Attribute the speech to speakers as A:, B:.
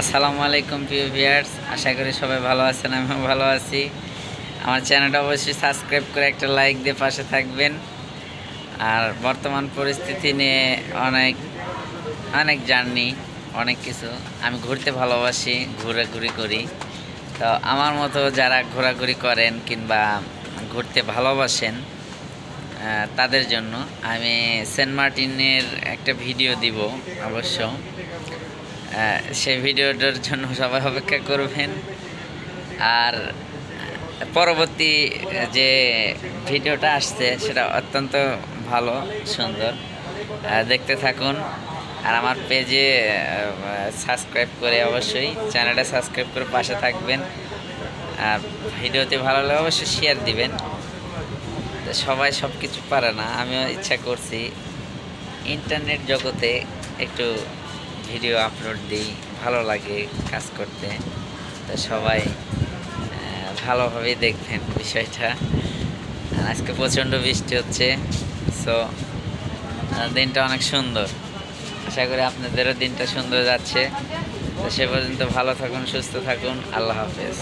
A: আসসালামু আলাইকুম, প্রিয় ভিয়ার্স আশা করি সবাই ভালো আছেন, আমিও ভালো আছি। আমার চ্যানেলটা অবশ্যই সাবস্ক্রাইব করে একটা লাইক দিয়ে পাশে থাকবেন। আর বর্তমান পরিস্থিতি নিয়ে অনেক অনেক জার্নি, অনেক কিছু। আমি ঘুরতে ভালোবাসি, ঘোরাঘুরি করি। তো আমার মতো যারা ঘোরাঘুরি করেন কিংবা ঘুরতে ভালোবাসেন তাদের জন্য আমি সেন্ট মার্টিনের একটা ভিডিও দিব অবশ্য। সেই ভিডিওটার জন্য সবাই অপেক্ষা করবেন। আর পরবর্তী যে ভিডিওটা আসছে, সেটা অত্যন্ত ভালো, সুন্দর। দেখতে থাকুন। আর আমার পেজে সাবস্ক্রাইব করে অবশ্যই চ্যানেলটা সাবস্ক্রাইব করে পাশে থাকবেন। আর ভিডিওতে ভালো লাগলে অবশ্যই শেয়ার দিবেন। সবাই সব কিছু পারে না, আমিও ইচ্ছা করছি। ইন্টারনেট জগতে একটু ভিডিও আপলোড দিই, ভালো লাগে কাজ করতে। তো সবাই ভালোভাবে দেখবেন বিষয়টা। আজকে প্রচণ্ড বৃষ্টি হচ্ছে সো দিনটা অনেক সুন্দর। আশা করি আপনাদেরও দিনটা সুন্দর যাচ্ছে। তো সে পর্যন্ত ভালো থাকুন, সুস্থ থাকুন, আল্লাহ হাফেজ।